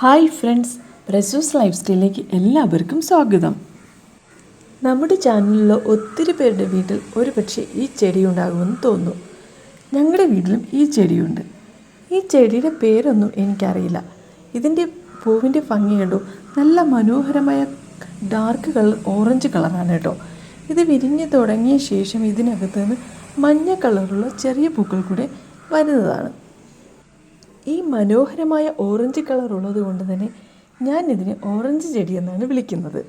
Hi friends പ്രസൂസ് life സ്റ്റൈലിലേക്ക് എല്ലാവർക്കും സ്വാഗതം. നമ്മുടെ ചാനലിലുള്ള ഒത്തിരി പേരുടെ വീട്ടിൽ ഒരു പക്ഷേ ഈ ചെടി ഉണ്ടാകുമെന്ന് തോന്നുന്നു. ഞങ്ങളുടെ വീട്ടിലും ഈ ചെടിയുണ്ട്. ഈ ചെടിയുടെ പേരൊന്നും എനിക്കറിയില്ല. ഇതിന്റെ പൂവിന്റെ ഭംഗി കണ്ടു. നല്ല മനോഹരമായ ഡാർക്ക് കളർ ഓറഞ്ച് കളറാണ് കേട്ടോ. ഇത് വിരിഞ്ഞ് തുടങ്ങിയ ശേഷം ഇതിനകത്ത് നിന്ന് മഞ്ഞ കളറുള്ള ചെറിയ പൂക്കൾ കൂടെ വരുന്നതാണ്. ഈ മനോഹരമായ ഓറഞ്ച് കളർ ഉള്ളത് കൊണ്ട് തന്നെ ഞാൻ ഇതിനെ ഓറഞ്ച് ചെടി എന്നാണ് വിളിക്കുന്നത്.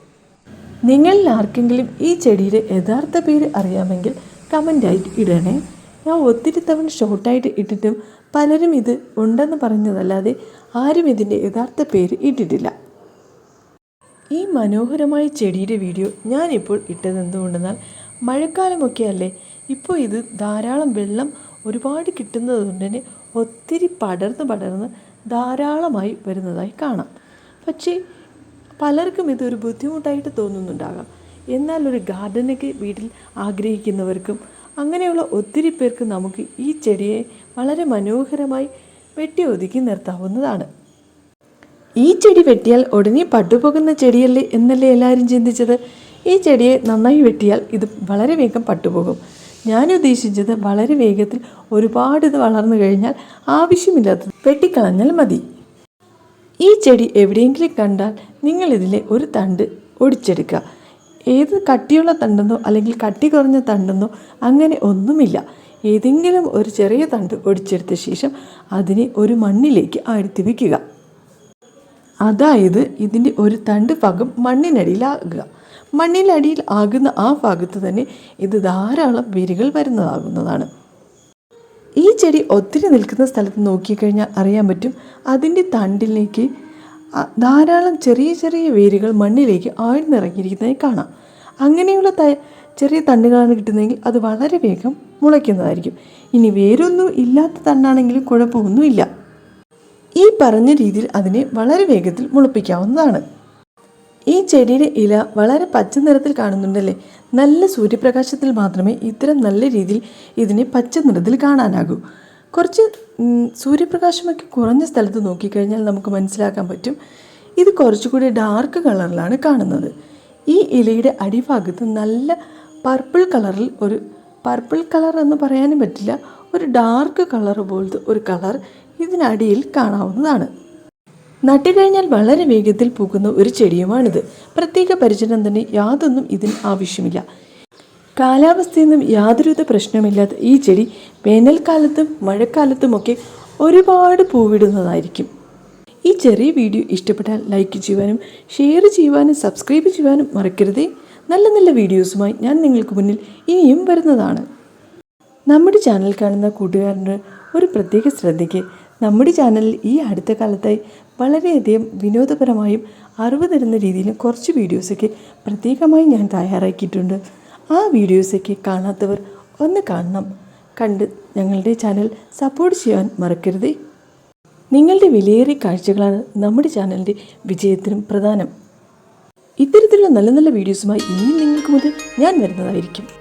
നിങ്ങളിൽ ആർക്കെങ്കിലും ഈ ചെടിയുടെ യഥാർത്ഥ പേര് അറിയാമെങ്കിൽ കമന്റായിട്ട് ഇടണേ. ഞാൻ ഒത്തിരി തവണ ഷോർട്ടായിട്ട് ഇട്ടിട്ടും പലരും ഇത് ഉണ്ടെന്ന് പറഞ്ഞതല്ലാതെ ആരും ഇതിന്റെ യഥാർത്ഥ പേര് ഇട്ടിട്ടില്ല. ഈ മനോഹരമായ ചെടിയുടെ വീഡിയോ ഞാനിപ്പോൾ ഇട്ടത് എന്തുകൊണ്ടെന്നാൽ മഴക്കാലമൊക്കെ അല്ലേ? ഇപ്പോൾ ഇത് ധാരാളം വെള്ളം ഒരുപാട് കിട്ടുന്നത് കൊണ്ട് തന്നെ ഒത്തിരി പടർന്ന് പടർന്ന് ധാരാളമായി വരുന്നതായി കാണാം. പക്ഷേ പലർക്കും ഇതൊരു ബുദ്ധിമുട്ടായിട്ട് തോന്നുന്നുണ്ടാകാം. എന്നാൽ ഒരു ഗാർഡനൊക്കെ വീട്ടിൽ ആഗ്രഹിക്കുന്നവർക്കും അങ്ങനെയുള്ള ഒത്തിരി പേർക്ക് നമുക്ക് ഈ ചെടിയെ വളരെ മനോഹരമായി വെട്ടി ഒതുക്കി നിർത്താവുന്നതാണ്. ഈ ചെടി വെട്ടിയാൽ ഉടനെ പട്ടുപോകുന്ന ചെടിയല്ലേ എന്നല്ലേ എല്ലാവരും ചിന്തിച്ചത്? ഈ ചെടിയെ നന്നായി വെട്ടിയാൽ ഇത് വളരെ വേഗം പട്ടുപോകും. ഞാൻ ഉദ്ദേശിച്ചത് വളരെ വേഗത്തിൽ ഒരുപാട് ഇത് വളർന്നു കഴിഞ്ഞാൽ ആവശ്യമില്ലാത്തത് വെട്ടിക്കളഞ്ഞാൽ മതി. ഈ ചെടി എവിടെയെങ്കിലും കണ്ടാൽ നിങ്ങൾ ഇതിലെ ഒരു തണ്ട് ഒടിച്ചെടുക്കുക. ഏത് കട്ടിയുള്ള തണ്ടെന്നോ അല്ലെങ്കിൽ കട്ടി കുറഞ്ഞ തണ്ടെന്നോ അങ്ങനെ ഒന്നുമില്ല. ഏതെങ്കിലും ഒരു ചെറിയ തണ്ട് ഒടിച്ചെടുത്ത ശേഷം അതിനെ ഒരു മണ്ണിലേക്ക് ആഴ്ത്തി വയ്ക്കുക അതായത് ഇതിന്റെ ഒരു തണ്ട് ഭാഗം മണ്ണിനടിയിലാകുക. മണ്ണിനടിയിൽ ആകുന്ന ആ ഭാഗത്ത് തന്നെ ഇത് ധാരാളം വേരുകൾ വരുന്നതാകുന്നതാണ്. ഈ ചെടി ഒത്തിരി നിൽക്കുന്ന സ്ഥലത്ത് നോക്കിക്കഴിഞ്ഞാൽ അറിയാൻ പറ്റും അതിന്റെ തണ്ടിലേക്ക് ധാരാളം ചെറിയ ചെറിയ വേരുകൾ മണ്ണിലേക്ക് ആഴ്ന്നിറങ്ങിയിരിക്കുന്നതായി കാണാം. അങ്ങനെയുള്ള ത ചെറിയ തണ്ടുകളാണ് കിട്ടുന്നതെങ്കിൽ അത് വളരെ വേഗം മുളയ്ക്കുന്നതായിരിക്കും. ഇനി വേരൊന്നും ഇല്ലാത്ത തണ്ടാണെങ്കിലും കുഴപ്പമൊന്നുമില്ല. ഈ പറഞ്ഞ രീതിയിൽ അതിനെ വളരെ വേഗത്തിൽ മുളപ്പിക്കാവുന്നതാണ്. ഈ ചെടിയുടെ ഇല വളരെ പച്ച നിറത്തിൽ കാണുന്നുണ്ടല്ലേ? നല്ല സൂര്യപ്രകാശത്തിൽ മാത്രമേ ഇത്തരം നല്ല രീതിയിൽ ഇതിനെ പച്ച നിറത്തിൽ കാണാനാകൂ. കുറച്ച് സൂര്യപ്രകാശമൊക്കെ കുറഞ്ഞ സ്ഥലത്ത് നോക്കിക്കഴിഞ്ഞാൽ നമുക്ക് മനസ്സിലാക്കാൻ പറ്റും. ഇത് കുറച്ചുകൂടി ഡാർക്ക് കളറിലാണ് കാണുന്നത്. ഈ ഇലയുടെ അടിഭാഗത്ത് നല്ല പർപ്പിൾ കളറിൽ ഒരു പർപ്പിൾ കളർ എന്ന് പറയാനും പറ്റില്ല ഒരു ഡാർക്ക് കളർ പോലത്തെ ഒരു കളർ ഇതിനടിയിൽ കാണാവുന്നതാണ്. നട്ടുകഴിഞ്ഞാൽ വളരെ വേഗത്തിൽ പൂക്കുന്ന ഒരു ചെടിയുമാണിത്. പ്രത്യേക പരിചരണം തന്നെ യാതൊന്നും ഇതിന് ആവശ്യമില്ല. കാലാവസ്ഥയൊന്നും യാതൊരുവിധ പ്രശ്നമില്ലാത്ത ഈ ചെടി വേനൽക്കാലത്തും മഴക്കാലത്തുമൊക്കെ ഒരുപാട് പൂവിടുന്നതായിരിക്കും. ഈ ചെറിയ വീഡിയോ ഇഷ്ടപ്പെട്ടാൽ ലൈക്ക് ചെയ്യുവാനും ഷെയർ ചെയ്യുവാനും സബ്സ്ക്രൈബ് ചെയ്യുവാനും മറക്കരുതേ. നല്ല നല്ല വീഡിയോസുമായി ഞാൻ നിങ്ങൾക്ക് മുന്നിൽ ഇനിയും വരുന്നതാണ്. നമ്മുടെ ചാനൽ കാണുന്ന കൂട്ടുകാരന്റെ ഒരു പ്രത്യേക ശ്രദ്ധയ്ക്ക് നമ്മുടെ ചാനലിൽ ഈ അടുത്ത കാലത്തായി വളരെയധികം വിനോദപരമായും അറിവ് തരുന്ന രീതിയിലും കുറച്ച് വീഡിയോസൊക്കെ പ്രത്യേകമായി ഞാൻ തയ്യാറാക്കിയിട്ടുണ്ട്. ആ വീഡിയോസൊക്കെ കാണാത്തവർ ഒന്ന് കാണണം. കണ്ട് ഞങ്ങളുടെ ചാനൽ സപ്പോർട്ട് ചെയ്യാൻ മറക്കരുതേ. നിങ്ങളുടെ വിലയേറിയ കാഴ്ചകളാണ് നമ്മുടെ ചാനലിന്റെ വിജയത്തിനും പ്രധാനം. ഇത്തരത്തിലുള്ള നല്ല നല്ല വീഡിയോസുമായി ഇനിയും നിങ്ങൾക്ക് മുതൽ ഞാൻ വരുന്നതായിരിക്കും.